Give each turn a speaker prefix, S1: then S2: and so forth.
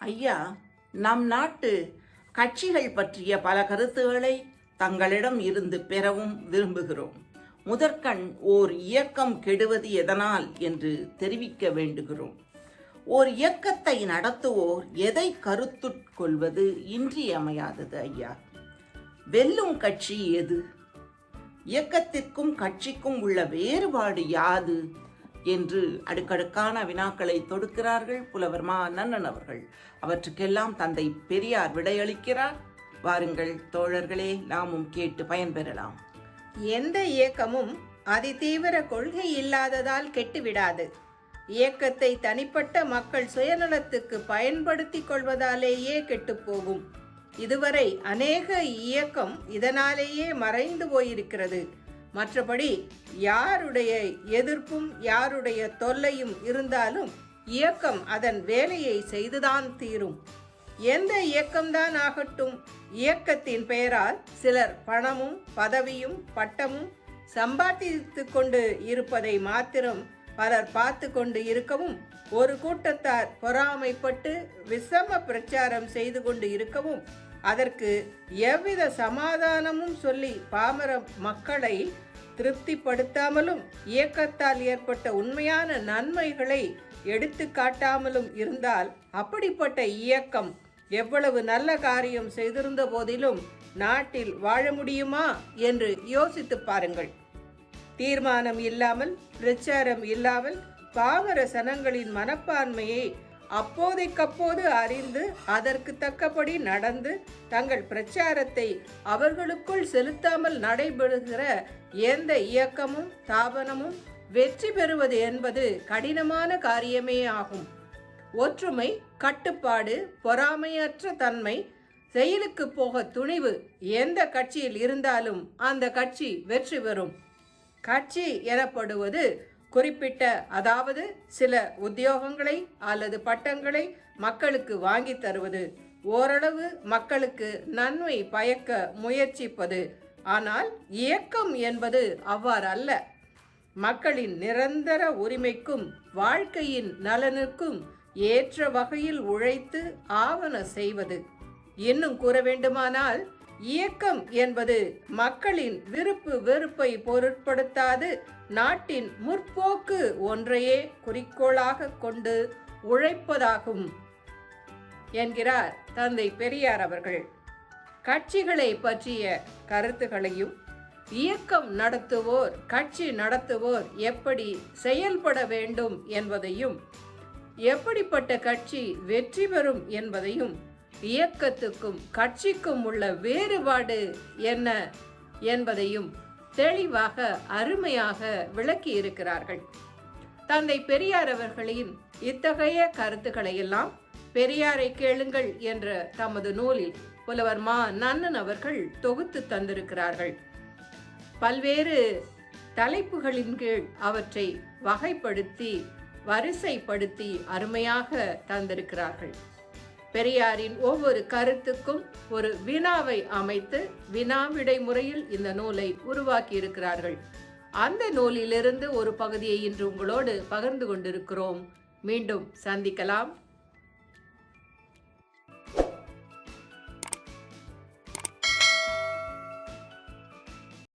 S1: ஐயா நம் நாட்டு கட்சிகள் பற்றிய பல கருத்துக்களை தங்களிடம் இருந்து பெறவும் விரும்புகிறோம். முதற்கண் ஓர் இயக்கம் கெடுவது எதனால் என்று தெரிவிக்க வேண்டுகிறோம். ஓர் இயக்கத்தை நடத்துவோர் எதை கருத்துட்கொள்வது இன்றியமையாதது ஐயா? வெல்லும் கட்சி எது இயக்கத்திற்கும் கட்சிக்கும் உள்ள வேறுபாடு யாது? என்று அடுக்கடுக்கான வினாக்களை தொடுக்கிறார்கள் புலவர் மா நன்னன் அவர்கள். அவற்றுக்கெல்லாம் தந்தை பெரியார் விடையளிக்கிறார். வாருங்கள் தோழர்களே நாமும் கேட்டு பயன்பெறலாம்.
S2: எந்த இயக்கமும் அதிதீவிர கொள்கை இல்லாததால் கெட்டுவிடாது. இயக்கத்தை தனிப்பட்ட மக்கள் சுயநலத்துக்கு பயன்படுத்திக் கொள்வதாலேயே கெட்டுப்போகும் இதுவரை அநேக இயக்கம் இதனாலேயே மறைந்து போயிருக்கிறது. மற்றபடி யாருடைய எதிர்ப்பும் யாருடைய தொல்லையும் இருந்தாலும் இயக்கம் அதன் வேலையை செய்துதான் தீரும். எந்த இயக்கம்தான் ஆகட்டும் இயக்கத்தின் பெயரால் சிலர் பணமும் பதவியும் பட்டமும் சம்பாதித்து கொண்டு இருப்பதை மாத்திரம் பலர் பார்த்து கொண்டு இருக்கவும் ஒரு கூட்டத்தார் பொறாமைப்பட்டு விஷம பிரச்சாரம் செய்து கொண்டு இருக்கவும் அதற்கு எவ்வித சமாதானமும் சொல்லி பாமர மக்களை திருப்திப்படுத்தாமலும் இயக்கத்தால் ஏற்பட்ட உண்மையான நன்மைகளை எடுத்து காட்டாமலும் இருந்தால் அப்படிப்பட்ட இயக்கம் எவ்வளவு நல்ல காரியம் செய்திருந்த போதிலும் நாட்டில் வாழ முடியுமா என்று யோசித்து பாருங்கள். தீர்மானம் இல்லாமல் பிரச்சாரம் இல்லாமல் பாமர சனங்களின் மனப்பான்மையை அப்போதைக்கப்போது அறிந்து அதற்கு தக்கபடி நடந்து தங்கள் பிரச்சாரத்தை அவர்களுக்குள் செலுத்தாமல் நடைபெறுகிற எந்த இயக்கமும் தாபனமும் வெற்றி பெறுவது என்பது கடினமான காரியமே ஆகும். ஒற்றுமை கட்டுப்பாடு பொறாமையற்ற தன்மை செயலுக்கு போக துணிவு எந்த கட்சியில் இருந்தாலும் அந்த கட்சி வெற்றி பெறும். கட்சி எனப்படுவது குறிப்பிட்ட அதாவது சில உத்தியோகங்களை அல்லது பட்டங்களை மக்களுக்கு வாங்கி தருவது ஓரளவு மக்களுக்கு நன்மை பயக்க முயற்சிப்பது. ஆனால் இயக்கம் என்பது அவ்வாறு அல்ல மக்களின் நிரந்தர உரிமைக்கும் வாழ்க்கையின் நலனுக்கும் ஏற்ற வகையில் உழைத்து ஆவண செய்வது. இன்னும் கூற வேண்டுமானால் இயக்கம் என்பது மக்களின் விருப்பு வெறுப்பை பொருட்படுத்தாது. நாட்டின் முற்போக்கு ஒன்றையே குறிக்கோளாக கொண்டு உழைப்பதாகும் என்கிறார் தந்தை பெரியார் அவர்கள். கட்சிகளை பற்றிய கருத்துகளையும் இயக்கம் நடத்துவோர் கட்சி நடத்துவோர் எப்படி செயல்பட வேண்டும் என்பதையும் எப்படிப்பட்ட கட்சி வெற்றி பெறும் என்பதையும் இயக்கத்துக்கும் கட்சிக்கும் உள்ள வேறுபாடு என்ன என்பதையும் தெளிவாக அருமையாக விளக்கி இருக்கிறார்கள் தந்தை பெரியார் அவர்களின் இத்தகைய கருத்துக்களை எல்லாம் பெரியாரை கேளுங்கள் என்ற தமது நூலில் புலவர் மா. நன்னன் அவர்கள் தொகுத்து தந்திருக்கிறார்கள். பல்வேறு தலைப்புகளின் கீழ் அவற்றை வகைப்படுத்தி வரிசைப்படுத்தி அருமையாக தந்திருக்கிறார்கள். பெரியாரின் ஒவ்வொரு கருத்துக்கும் ஒரு வினாவை அமைத்து வினாவிடை முறையில் இந்த நூலை உருவாக்கி இருக்கிறார்கள் அந்த நூலிலிருந்து ஒரு பகுதியை இன்று உங்களோடு பகிர்ந்து கொண்டிருக்கிறோம். மீண்டும் சந்திக்கலாம்.